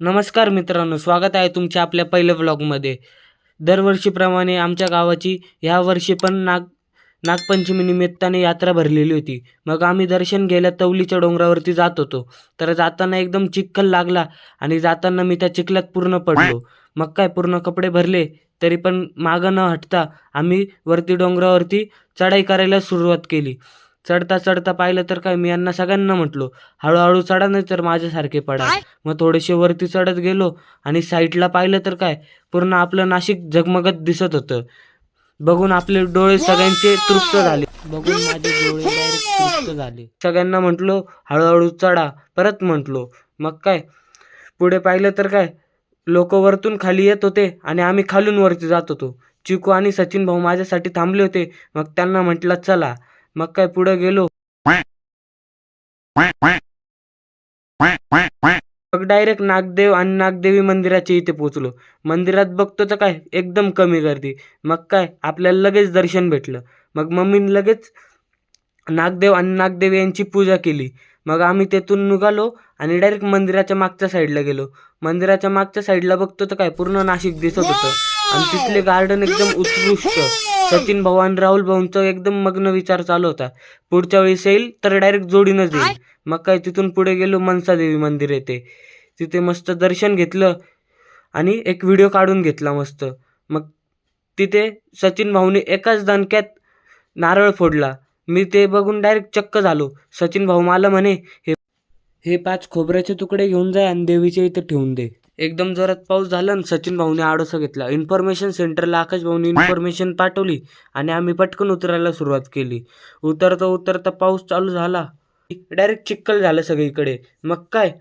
नमस्कार मित्रांनो स्वागत आहे तुमच्या आपल्या पहिल्या ब्लॉगमध्ये दरवर्षीप्रमाणे आमच्या गावाची ह्या वर्षी पण नाग नागपंचमी निमित्ताने यात्रा भरलेली होती. मग आम्ही दर्शन घ्यायला तवलीच्या डोंगरावरती जात होतो. तर जाताना एकदम चिखल लागला आणि जाताना मी त्या चिखलात पूर्ण पडलो. मग काय पूर्ण कपडे भरले तरी पण मागं न हटता आम्ही वरती डोंगरावरती चढाई करायला सुरुवात केली. चढता चढता पाहिलं तर काय मी यांना सगळ्यांना म्हटलो हळूहळू चढा नाही तर माझ्यासारखे पडा. मग थोडेसे वरती चढत गेलो आणि साईडला पाहिलं तर काय पूर्ण आपलं नाशिक झगमगत दिसत होतं. बघून आपले डोळे सगळ्यांचे तृप्त झाले. बघून माझे डोळे डायरेक्ट तृप्त झाले. सगळ्यांना म्हटलो हळूहळू चढा. परत म्हटलो मग काय पुढे पाहिलं तर काय लोक वरतून खाली येत होते आणि आम्ही खालून वरती जात होतो. चिकू आणि सचिन भाऊ माझ्यासाठी थांबले होते. मग त्यांना म्हटलं चला. मग काय पुढे गेलो? मग डायरेक्ट नागदेव आणि नागदेवी मंदिराच्या इथे पोचलो मंदिरात बघतो तर काय एकदम कमी गर्दी. मग काय आपल्याला लगेच दर्शन भेटलं. मग मम्मीने लगेच नागदेव आणि नागदेवी यांची पूजा केली. मग आम्ही तेथून निघालो आणि डायरेक्ट मंदिराच्या मागच्या साईडला गेलो. मंदिराच्या मागच्या साईडला बघतो तर काय पूर्ण नाशिक दिसत होतं. आणि तिथले गार्डन एकदम उत्कृष्ट. सचिन भाऊ आणि राहुल भाऊंचा एकदम मग्न विचार चालू होता. पुढच्या वेळेस येईल तर डायरेक्ट जोडीनच येईल मग काय तिथून पुढे गेलो मनसादेवी मंदिर येते. तिथे मस्त दर्शन घेतलं आणि एक व्हिडिओ काढून घेतला मस्त. मग तिथे सचिन भाऊने एकाच दणक्यात नारळ फोडला. मी ते बघून डायरेक्ट चक्क झालो. सचिन भाऊ मला म्हणे हे हे पाच खोबऱ्याचे तुकडे घेऊन जा आणि देवीच्या इथे ठेवून दे. एकदम जोरात पाऊस झाला आणि सचिन भाऊने आडोसा घेतला. इन्फॉर्मेशन सेंटरला आकाश भाऊने इन्फॉर्मेशन पाठवली आणि आम्ही पटकन उतरायला सुरुवात केली. उतरता उतरता पाऊस चालू झाला. डायरेक्ट चिक्कल झालं सगळीकडे. मग काय?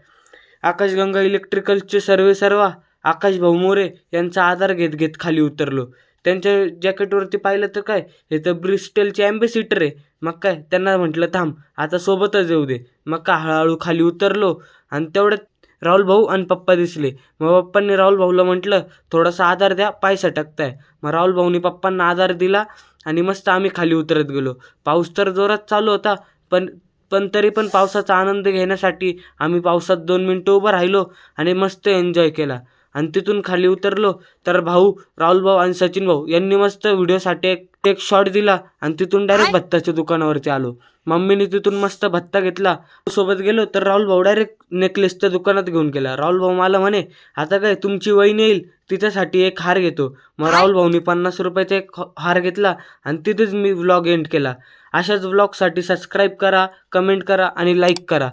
आकाशगंगा इलेक्ट्रिकलचे सर्वे सर्वा. आकाश भाऊ मोरे यांचा आधार घेत घेत खाली उतरलो. त्यांच्या जॅकेटवरती पाहिलं तर काय? हे तर ब्रिस्टलचे ॲम्बेसिटर आहे. मग काय? त्यांना म्हटलं थांब आता सोबतच येऊ दे. मग का हळूहळू खाली उतरलो आणि तेवढ्यात राहुल भाऊ आणि पप्पा दिसले. मग पप्पांनी राहुल भाऊला म्हटलं थोडासा आधार द्या पाय सटकताय मग राहुल भाऊनी पप्पांना आधार दिला आणि मस्त आम्ही खाली उतरत गेलो. पाऊस तर जोरात चालू होता पण पण तरी पण पावसाचा आनंद घेण्यासाठी आम्ही पावसात दोन मिनटं उभं राहिलो आणि मस्त एन्जॉय केला. आणि तिथून खाली उतरलो तर भाऊ राहुल भाऊ आणि सचिन भाऊ यांनी मस्त व्हिडिओसाठी एक एक शॉट दिला आणि तिथून डायरेक्ट भत्ताच्या दुकानावरती आलो. मम्मीने तिथून मस्त भत्ता घेतला. सोबत गेलो तर राहुल भाऊ डायरेक्ट नेकलेसच्या दुकानात घेऊन गेला. राहुल भाऊ मला म्हणे आता काय तुमची वहीन येईल? तिच्यासाठी एक हार घेतो. मग राहुल भाऊनी पन्नास रुपयाचा एक हार घेतला आणि तिथेच मी व्लॉग एंड केला. अशाच व्लॉगसाठी सबस्क्राईब करा कमेंट करा आणि लाईक करा.